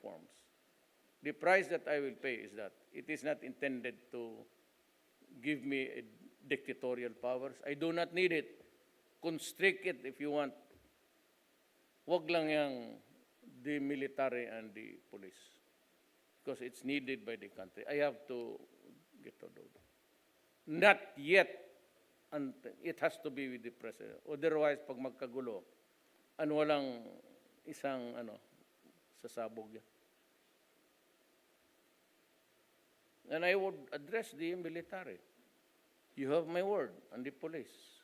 reforms. The price that I will pay is that it is not intended to give me dictatorial powers. I do not need it. Constrict it if you want. Wag lang yang the military and the police. Because it's needed by the country. I have to get to do that. Not yet. And it has to be with the president. Otherwise, pag magkagulo, ano walang isang ano, sasabog yan. And I would address the military. You have my word and the police.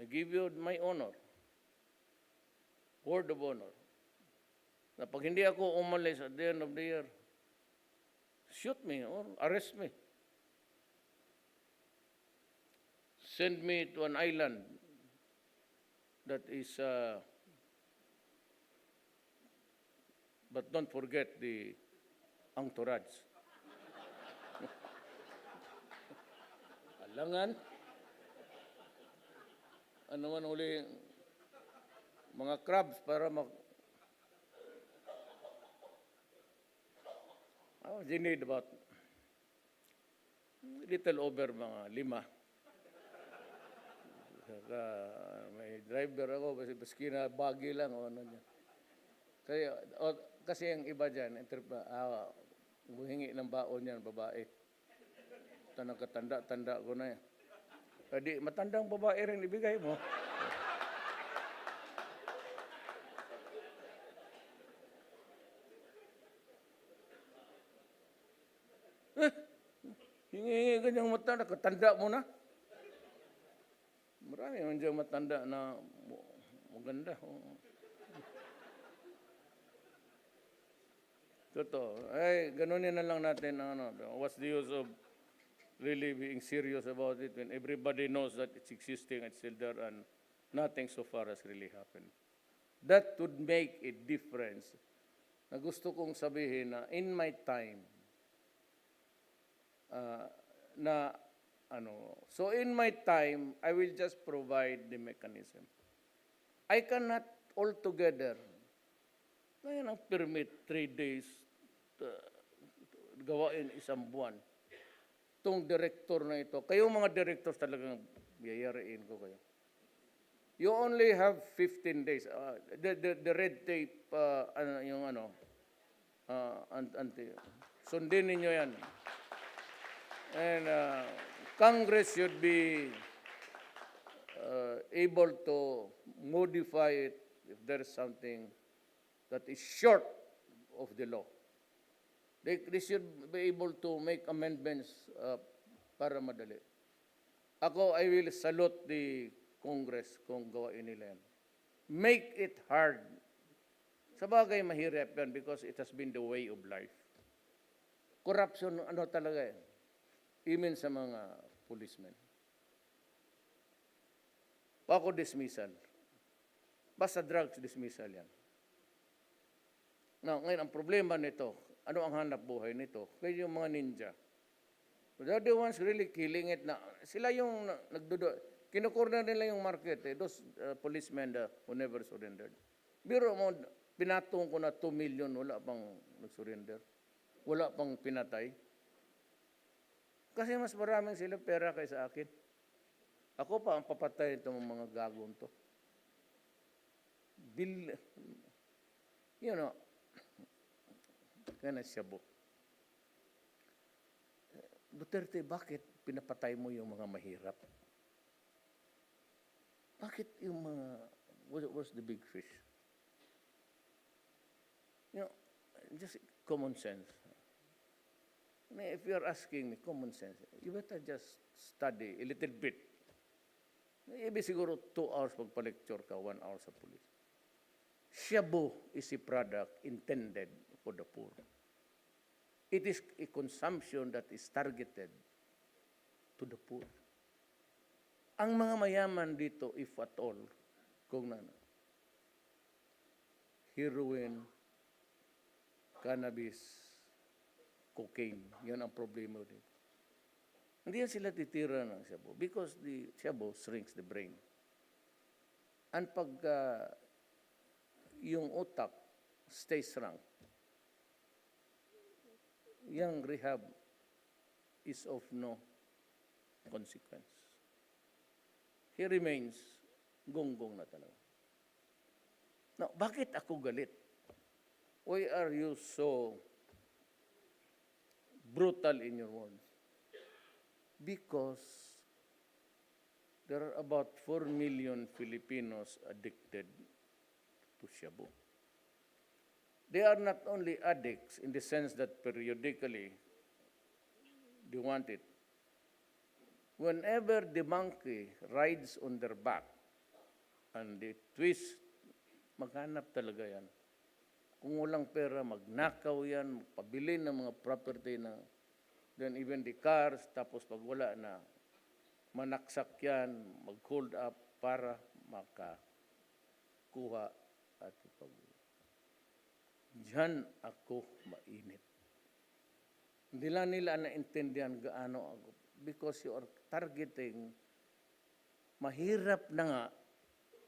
I give you my honor. Word of honor. Na pag hindi ako umalis at the end of the year, shoot me or arrest me. Send me to an island that is, uh, but don't forget the entourage. Alangan. Ano man uli mga crabs para mag Oh, they need about little over mga lima. Saka may driver ako, kasi baski na bagi lang o ano niya. O, kasi ang iba dyan, ah, humingi ng baon yan, babae. Tanang katanda-tanda ko na yan. Pwede, matandang babae rin ibigay mo. Hingi-hingi ganyang matanda, katanda mo na. Marami man dyan matanda na maganda. Oo. Totoo. Ay, ganunin na lang natin ang ano. What's the use of really being serious about it when everybody knows that it's existing, it's still there, and nothing so far has really happened. That would make a difference. Na gusto kong sabihin na in my time, uh, na ano, so in my time, I will just provide the mechanism. I cannot altogether, ngayon ang permit, three days, uh, gawain isang buwan. Itong director na ito, kayong mga directors talagang yayariin ko kayo. You only have 15 days. Uh, the, the, the red tape, uh, ano, yung ano, uh, an- anti, sundin ninyo yan. And uh, Congress should be uh, able to modify it if there is something that is short of the law. They, they should be able to make amendments uh, para madali. Ako, I will salute the Congress kung gawain nila yan. Make it hard. Sa bagay, mahirap yan because it has been the way of life. Corruption, ano talaga yan? Even sa mga policemen. Pako dismissal. Basta drugs dismissal yan. Now, ngayon, ang problema nito, ano ang hanap buhay nito? Kaya yung mga ninja. They're the ones really killing it na. Sila yung na- nagdudo. Kinukorner nila yung market eh. Those uh, policemen uh, who never surrendered. Biro mo, pinatong ko na 2 million, wala pang nag-surrender. Wala pang pinatay. Kasi mas maraming sila pera kaysa akin. Ako pa ang papatay itong mga gagong to. Bil, you know, kaya na siya Duterte, bakit pinapatay mo yung mga mahirap? Bakit yung mga, what was the big fish? You know, just common sense. I mean, if you're asking me common sense, you better just study a little bit. Maybe siguro two hours magpa-lecture ka, one hour sa police. Shabu is a product intended for the poor. It is a consumption that is targeted to the poor. Ang mga mayaman dito, if at all, kung na, heroin, cannabis, cocaine, yan ang problema dito. Hindi yan sila titira ng shabu because the shabu shrinks the brain. And pag ah, yung utak stay strong. Young rehab is of no consequence. He remains gonggong na talaga. Now, bakit ako galit? Why are you so brutal in your words? Because there are about 4 million Filipinos addicted to shabu. They are not only addicts in the sense that periodically they want it. Whenever the monkey rides on their back and they twist, maghanap talaga yan. Kung walang pera, magnakaw yan, magpabili ng mga property na, then even the cars, tapos pag wala na, manaksak yan, mag-hold up para makakuha at ipag Diyan ako mainit. Hindi lang nila naintindihan gaano ako. Because you are targeting, mahirap na nga,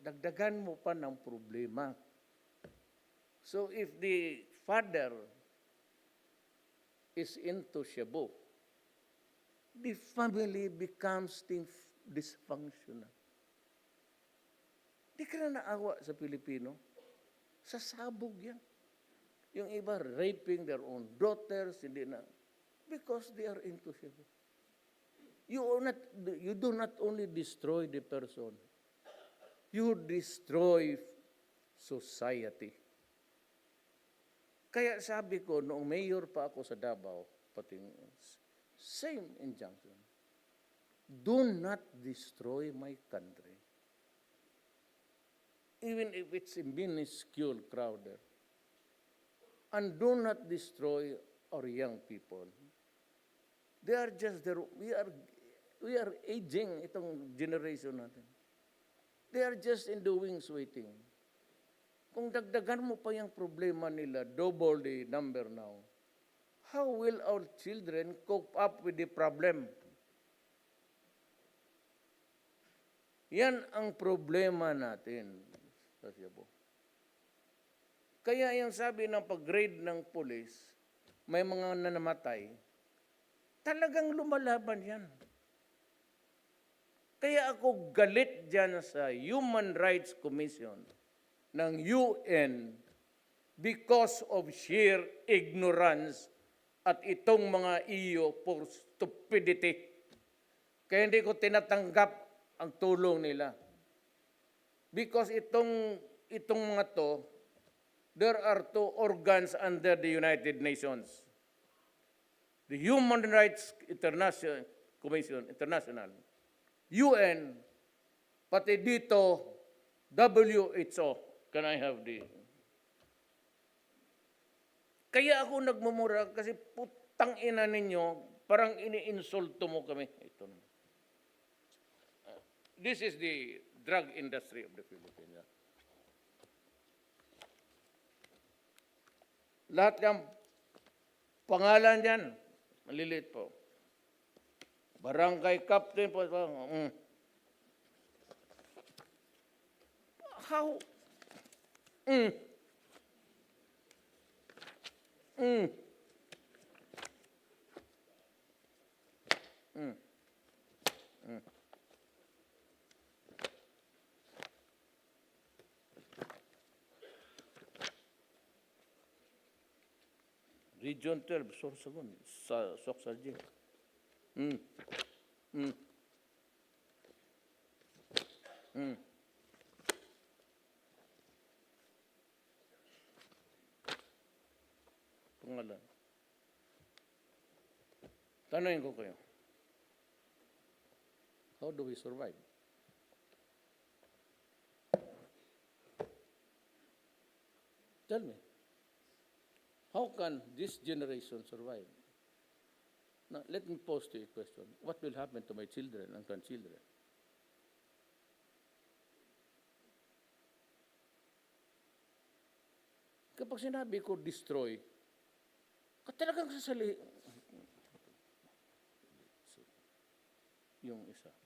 dagdagan mo pa ng problema. So if the father is into shabu, the family becomes dysfunctional. Di ka na naawa sa Pilipino. Sa sabog yan. Yung iba raping their own daughters, hindi na. Because they are into shabu. You, not, you do not only destroy the person, you destroy society. Kaya sabi ko, noong mayor pa ako sa Davao, pati same injunction. Do not destroy my country. Even if it's a minuscule crowd there. And do not destroy our young people. They are just there. We are, we are aging itong generation natin. They are just in the wings waiting. Kung dagdagan mo pa yung problema nila, double the number now, how will our children cope up with the problem? Yan ang problema natin sa Cebu. Kaya yung sabi ng pag-grade ng police, may mga nanamatay, talagang lumalaban yan. Kaya ako galit dyan sa Human Rights Commission ng UN because of sheer ignorance at itong mga iyo for stupidity. Kaya hindi ko tinatanggap ang tulong nila. Because itong, itong mga to, there are two organs under the United Nations. The Human Rights International Commission, International, UN, pati dito, WHO. Can I have the... Kaya ako nagmumura kasi putang ina ninyo, parang iniinsulto mo kami. Ito This is the drug industry of the Philippines. Lahat ng pangalan dyan, maliliit po. Barangay captain po. Mm. How? Mm. Mm. Region 12, Sorsogon, sa Soxarje. Mm. Mm. Mm. Pangalan. Tanungin ko kayo. How do we survive? Tell me. How can this generation survive? Now, let me pose a question. What will happen to my children and grandchildren? Kapag sinabi ko destroy, talagang sasali... Yung isa.